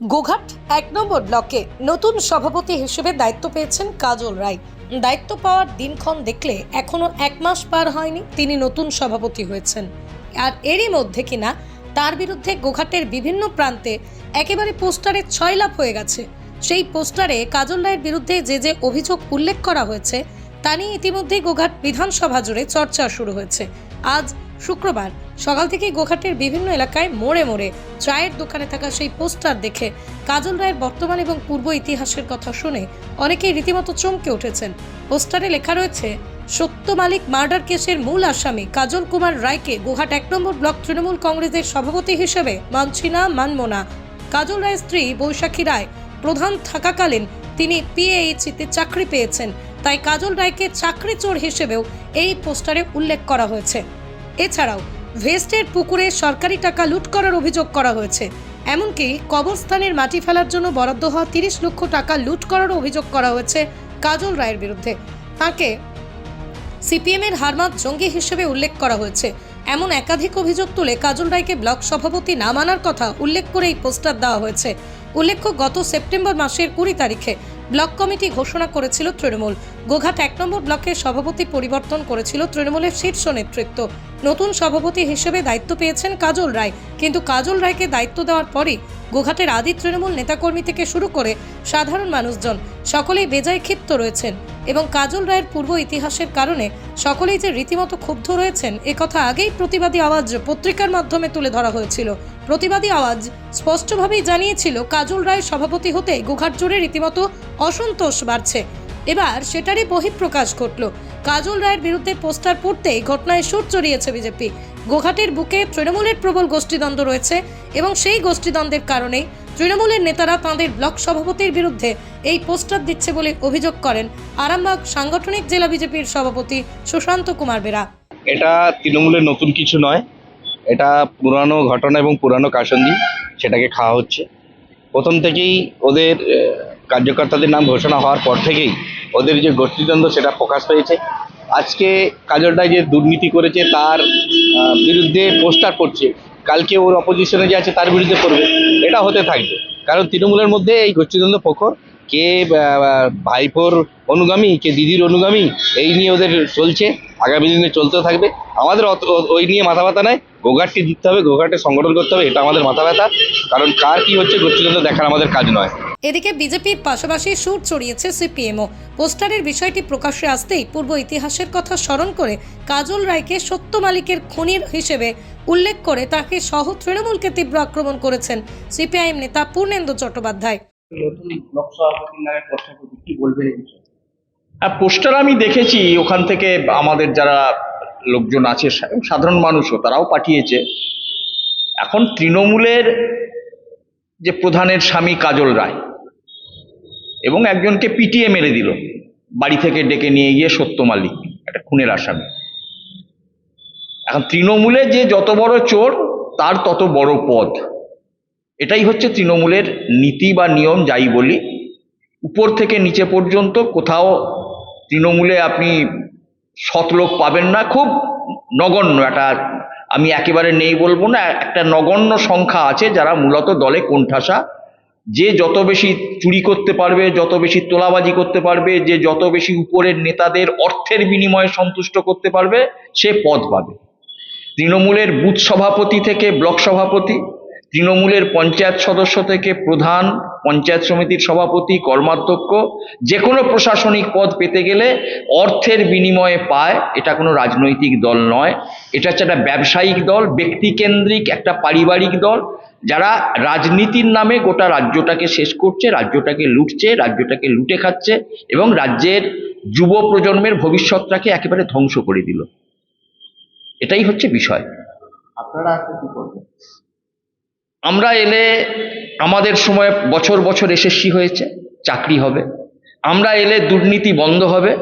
গোঘাট এক নম্বর ব্লকে নতুন সভাপতি হিসেবে দায়িত্ব পেয়েছেন কাজল রায়। দায়িত্ব পাওয়ার দিনক্ষণ দেখলে এখনও এক মাস পার হয়নি তিনি নতুন সভাপতি হয়েছেন। আর এরই মধ্যে কিনা তার বিরুদ্ধে গোঘাটের বিভিন্ন প্রান্তে একেবারে পোস্টারে ছয় লাভ হয়ে গেছে। সেই পোস্টারে কাজল রায়ের বিরুদ্ধে যে যে অভিযোগ উল্লেখ করা হয়েছে, তা নিয়ে ইতিমধ্যেই গোঘাট বিধানসভা জুড়ে চর্চা শুরু হয়েছে। আজ শুক্রবার সকাল থেকেই গোঘাটের বিভিন্ন এলাকায় মোড়ে মোড়ে চায়ের দোকানে থাকা সেই পোস্টার দেখে কাজল রায়ের বর্তমান এবং পূর্ব ইতিহাসের কথা শুনে অনেকেই রীতিমতো চমকে উঠেছেন। পোস্টারে লেখা রয়েছে, সত্য মালিক মার্ডার কেসের মূল আসামি কাজল কুমার রায়কে গোঘাট এক নম্বর ব্লক তৃণমূল কংগ্রেসের সভাপতি হিসেবে মানছি না, মানব না। কাজল রায়ের স্ত্রী বৈশাখী রায় প্রধান থাকাকালীন তিনি পিএইচিতে চাকরি পেয়েছেন। তাই কাজল রায়কে চাকরি চোর হিসেবেও এই পোস্টারে উল্লেখ করা হয়েছে। এছাড়াও ভেস্টের পুকুরে সরকারি টাকা লুট করার অভিযোগ করা হয়েছে। এমনকি কবরস্থানের মাটি ফেলার জন্য বরাদ্দ হওয়া তিরিশ লক্ষ টাকা লুট করার অভিযোগ করা হয়েছে কাজল রায়ের বিরুদ্ধে। তাকে সিপিএমের হারমাত জঙ্গি হিসেবে উল্লেখ করা হয়েছে। এমন একাধিক অভিযোগ তুলে কাজল রায়কে ব্লক সভাপতি না মানার কথা উল্লেখ করে এই পোস্টার দেওয়া হয়েছে। উল্লেখ্য, গত সেপ্টেম্বর মাসের কুড়ি তারিখে ব্লক কমিটি ঘোষণা করেছিল তৃণমূল। গোঘাট এক নম্বর ব্লকের সভাপতি পরিবর্তন করেছিল তৃণমূলের শীর্ষ নেতৃত্ব। নতুন সভাপতি হিসেবে দায়িত্ব পেয়েছেন কাজল রায়। কিন্তু কাজল রায়কে দায়িত্ব দেওয়ার পরই গোঘাটের আদি তৃণমূল নেতাকর্মী থেকে শুরু করে সাধারণ মানুষজন সকলেই বেজায় ক্ষিপ্ত রয়েছেন এবং কাজল রায়ের পূর্ব ইতিহাসের কারণে সকলেই যে রীতিমতো ক্ষুব্ধ রয়েছেন একথা আগেই প্রতিবাদী আওয়াজ পত্রিকার মাধ্যমে তুলে ধরা হয়েছিল। প্রতিবাদী আওয়াজ স্পষ্টভাবেই জানিয়েছিল, কাজল রায় সভাপতি হতে গোঘাট জুড়ে রীতিমতো অসন্তোষ বাড়ছে। এবার সেটারই বহিঃপ্রকাশ ঘটল। কাজল রায়ের বিরুদ্ধে পোস্টার পড়তেই ঘটনায় সুর চড়িয়েছে বিজেপি। গোঘাটের বুকে তৃণমূলের প্রবল গোষ্ঠীদ্বন্দ্ব রয়েছে এবং সেই গোষ্ঠীদ্বন্দ্বের কারণেই তৃণমূলের নেতারা তাঁদের ব্লক সভাপতির বিরুদ্ধে এই পোস্টার দিচ্ছে বলে অভিযোগ করেন আরামবাগ সাংগঠনিক জেলা বিজেপির সভাপতি সুশান্ত কুমার বেরা। এটা তৃণমূলের নতুন কিছু নয়। এটা পুরানো ঘটনা এবং পুরানো কাসন্দি, সেটাকে খাওয়া হচ্ছে। প্রথম থেকেই ওদের কার্যকর্তাদের নাম ঘোষণা হওয়ার পর থেকেই ওদের যে গোষ্ঠীদ্বন্দ্ব, সেটা প্রকাশ পেয়েছে। আজকে কাজলটাই যে দুর্নীতি করেছে, তার বিরুদ্ধে পোস্টার করছে, কালকে ওর অপোজিশনে যে আছে তার বিরুদ্ধে করবে, এটা হতে থাকবে। কারণ তৃণমূলের মধ্যে এই গোষ্ঠীদ্বন্দ্ব প্রখর, কে ভাইপোর অনুগামী, কে দিদির অনুগামী, এই নিয়ে ওদের চলছে, আগামী দিনে চলতে থাকবে। আমাদের অত- ওই নিয়ে মাথা ব্যথা নাই, গোঘাটকে জিততে হবে গোঘাটে সংগঠন করতে হবে, এটা আমাদের মাথা ব্যথা। কারণ কার কি হচ্ছে, গোষ্ঠীদ্বন্দ্ব দেখার আমাদের কাজ নয়। এদিকে বিজেপির পাশাপাশি সুর চড়িয়েছে সিপিএমও। পোস্টারের বিষয়টি প্রকাশ্যে আসতেই পূর্ব ইতিহাসের কথা স্মরণ করে কাজল রায়কে সত্য মালিকের খনির হিসেবে উল্লেখ করে তাকে সহ তৃণমূলকে তীব্র আক্রমণ করেছেন সিপিআইএম নেতা পূর্ণেন্দু চট্টোপাধ্যায়। হ্যাঁ পোস্টার আমি দেখেছি ওখান থেকে আমাদের যারা লোকজন আছে সাধারণ মানুষও তারাও পাঠিয়েছে। এখন তৃণমূলের যে প্রধানের স্বামী কাজল রায় এবং একজনকে পিটিয়ে মেরে দিল। বাড়ি থেকে ডেকে নিয়ে গিয়ে সত্য মালিক, একটা খুনের আসামি। এখন তৃণমূলে যে যত বড় চোর, তার তত বড় পদ। এটাই হচ্ছে তৃণমূলের নীতি বা নিয়ম, যাই বলি। উপর থেকে নিচে পর্যন্ত কোথাও তৃণমূলে আপনি সৎ লোক পাবেন না। খুব নগণ্য একটা, আমি একেবারে নেই বলব না, একটা নগণ্য সংখ্যা আছে যারা মূলত দলে কোণঠাসা যে যত বেশি চুরি করতে পারবে, যত বেশি তোলাবাজি করতে পারবে, যে যত বেশি উপরের নেতাদের অর্থের বিনিময়ে সন্তুষ্ট করতে পারবে, সে পদ পাবে। তৃণমূলের বুথ সভাপতি থেকে ব্লক সভাপতি, তৃণমূলের পঞ্চায়েত সদস্য থেকে প্রধান, পঞ্চায়েত সমিতির সভাপতি, কর্মাধ্যক্ষ যে কোনো প্রশাসনিক পদ পেতে গেলে অর্থের বিনিময়ে পায়। এটা কোনো রাজনৈতিক দল নয়। এটা হচ্ছে একটা ব্যবসায়িক দল, ব্যক্তিকেন্দ্রিক, একটা পারিবারিক দল। যারা রাজনীতির নামে গোটা রাজ্যটাকে শেষ করছে রাজ্যটাকে লুটছে রাজ্যটাকে লুটে খাচ্ছে এবং রাজ্যের যুব প্রজন্মের ভবিষ্যৎটাকে একেবারে ধ্বংস করে দিল। এটাই হচ্ছে বিষয়। আপনারা কি করবেন? আমরা এলে আমাদের সময় বছর বছর এসএসসি হয়েছে চাকরি হবে। আমরা এলে দুর্নীতি বন্ধ হবে।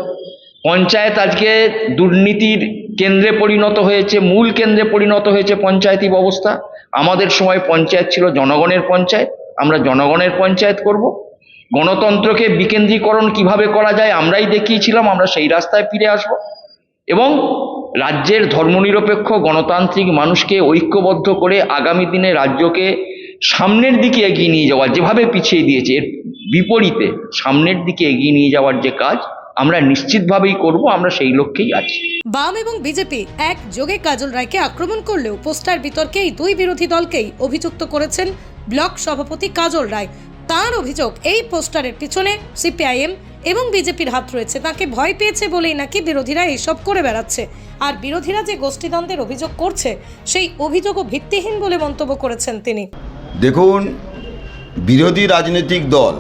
পঞ্চায়েত আজকে দুর্নীতির কেন্দ্রে পরিণত হয়েছে, মূল কেন্দ্রে পরিণত হয়েছে পঞ্চায়েতি ব্যবস্থা। আমাদের সময় পঞ্চায়েত ছিল জনগণের পঞ্চায়েত, আমরা জনগণের পঞ্চায়েত করব। গণতন্ত্রকে বিকেন্দ্রীকরণ কীভাবে করা যায় আমরাই দেখিয়েছিলাম, আমরা সেই রাস্তায় ফিরে আসব। এবং রাজ্যের ধর্মনিরপেক্ষ গণতান্ত্রিক মানুষকে ঐক্যবদ্ধ করে আগামী দিনে রাজ্যকে সামনের দিকে এগিয়ে নিয়ে যাওয়া যেভাবে পিছিয়ে দিয়েছে, এর বিপরীতে সামনের দিকে এগিয়ে নিয়ে যাওয়ার যে কাজ আমরা নিশ্চিতভাবেই করব আমরা সেই লক্ষ্যেই আছি। বাম এবং বিজেপি এক যোগে কাজল রায়কে আক্রমণ করলেও পোস্টার বিতর্কে এই দুই বিরোধী দলকেই অভিযুক্ত করেছেন ব্লক সভাপতি কাজল রায়। তার অভিযোগ এই পোস্টারের পিছনে সিপিআইএম এবং বিজেপির হাত রয়েছে তাকে ভয় পেয়েছে বলেই নাকি বিরোধীরা এইসব করে বেড়াচ্ছে। আর বিরোধীরা যে গোষ্ঠীদ্বন্দ্বের অভিযোগ করছে সেই অভিযোগও ভিত্তিহীন বলে মন্তব্য করেছেন তিনি। দেখুন বিরোধী রাজনৈতিক দল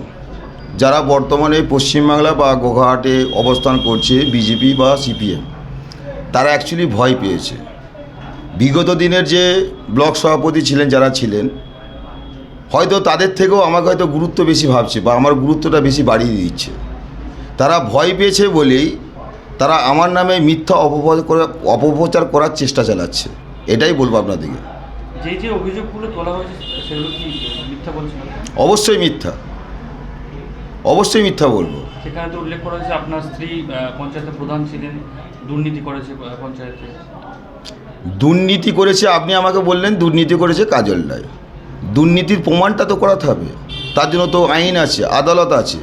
যারা বর্তমানে পশ্চিমবাংলা বা গোঘাটে অবস্থান করছে বিজেপি বা সিপিএম তারা অ্যাকচুয়ালি ভয় পেয়েছে। বিগত দিনের যে ব্লক সভাপতি ছিলেন যারা ছিলেন হয়তো তাদের থেকেও আমাকে হয়তো গুরুত্ব বেশি ভাবছে বা আমার গুরুত্বটা বেশি বাড়িয়ে দিচ্ছে। তারা ভয় পেয়েছে বলেই তারা আমার নামে মিথ্যা অপপ্রচার করে অপপ্রচার করার চেষ্টা চালাচ্ছে। এটাই বলব আপনাদেরকে। যে যে অভিযোগগুলো তোলা হয়েছে সেগুলো কি মিথ্যা বলছেন অবশ্যই মিথ্যা। অবশ্যই মিথ্যা বলব। সেখানে তো উল্লেখ করা হয়েছে আপনার স্ত্রী পঞ্চায়েতের প্রধান ছিলেন দুর্নীতি করেছে পঞ্চায়েতে। দুর্নীতি করেছে আপনি আমাকে বললেন দুর্নীতি করেছে কাজল রায়। দুর্নীতির প্রমাণটা তো করাতে হবে। তার জন্য তো আইন আছে আদালত আছে।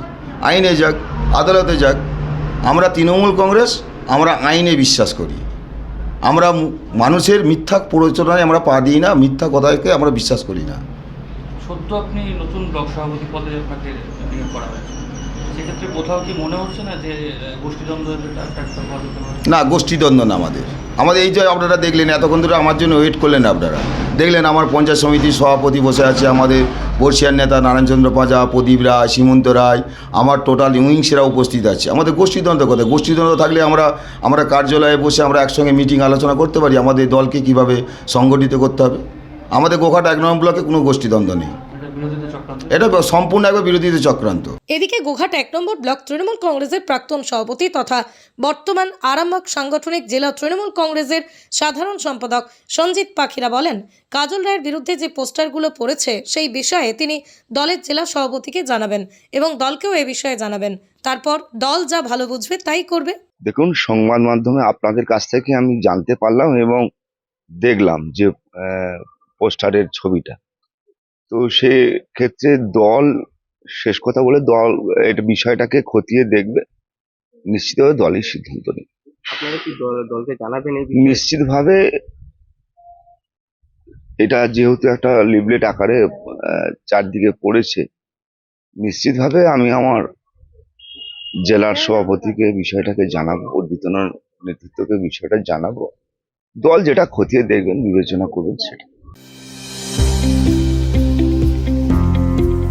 আইনে যাক আদালতে যাক। আমরা তৃণমূল কংগ্রেস আমরা আইনে বিশ্বাস করি। আমরা মানুষের মিথ্যা প্ররোচনায় আমরা পা দিই না মিথ্যা কথাকে আমরা বিশ্বাস করি না। সদ্য আপনি নতুন ব্লক সভাপতি পদে আপনাকে নিয়োগ করা হয়েছে। না যে গোষ্ঠীদ্বন্দ্ব না আমাদের। আমাদের এই যে আপনারা দেখলেন, এতক্ষণ ধরে আমার জন্য ওয়েট করলেন আপনারা। দেখলেন আমার পঞ্চায়েত সমিতির সভাপতি বসে আছে, আমাদের বর্ষিয়ার নেতা নারায়ণচন্দ্র পাঁজা, প্রদীপ রায় সীমন্ত রায়, আমার টোটাল উইংসেরা উপস্থিত আছে। আমাদের গোষ্ঠীদ্বন্দ্ব কথা গোষ্ঠীদ্বন্দ্ব থাকলে আমরা আমরা কার্যালয়ে বসে আমরা একসঙ্গে মিটিং আলোচনা করতে পারি। আমাদের দলকে কীভাবে সংগঠিত করতে হবে? আমাদের গোঘাট এক নম্বর ব্লকে কোনো গোষ্ঠীদ্বন্দ্ব নেই। এটা সম্পূর্ণ একবার বিরোধীদের চক্রান্ত। এদিকে গোঘাট এক নম্বর ব্লক তৃণমূল কংগ্রেসের প্রাক্তন সভাপতি তথা বর্তমান আরামবাগ সাংগঠনিক জেলা তৃণমূল কংগ্রেসের সাধারণ সম্পাদক সঞ্জিত পাখিরা বলেন কাজল রায়ের বিরুদ্ধে যে পোস্টারগুলো পড়েছে সেই বিষয়ে তিনি দলের জেলা সভাপতিকে জানাবেন এবং দলকেও এ বিষয়ে জানাবেন। তারপর দল যা ভালো বুঝবে তাই করবে। দেখুন সংবাদ মাধ্যমে আপনাদের কাছ থেকে আমি জানতে পারলাম এবং দেখলাম যে আহ, পোস্টারের ছবিটা। তো সে ক্ষেত্রে দল শেষ কথা বলে দল এটা বিষয়টাকে খতিয়ে দেখবে। নিশ্চিতভাবে দলই সিদ্ধান্ত নেবে। আপনারা কি দলকে জানাবেন নিশ্চিতভাবে এটা যেহেতু একটা লিবলেট আকারে চারদিকে পড়েছে নিশ্চিতভাবে আমি আমার জেলার সভাপতিকে বিষয়টাকে জানাব উদ্বোধনের নেতৃত্বকে বিষয়টা জানাব। দল যেটা খতিয়ে দেখবেন বিবেচনা করবেন সেটা।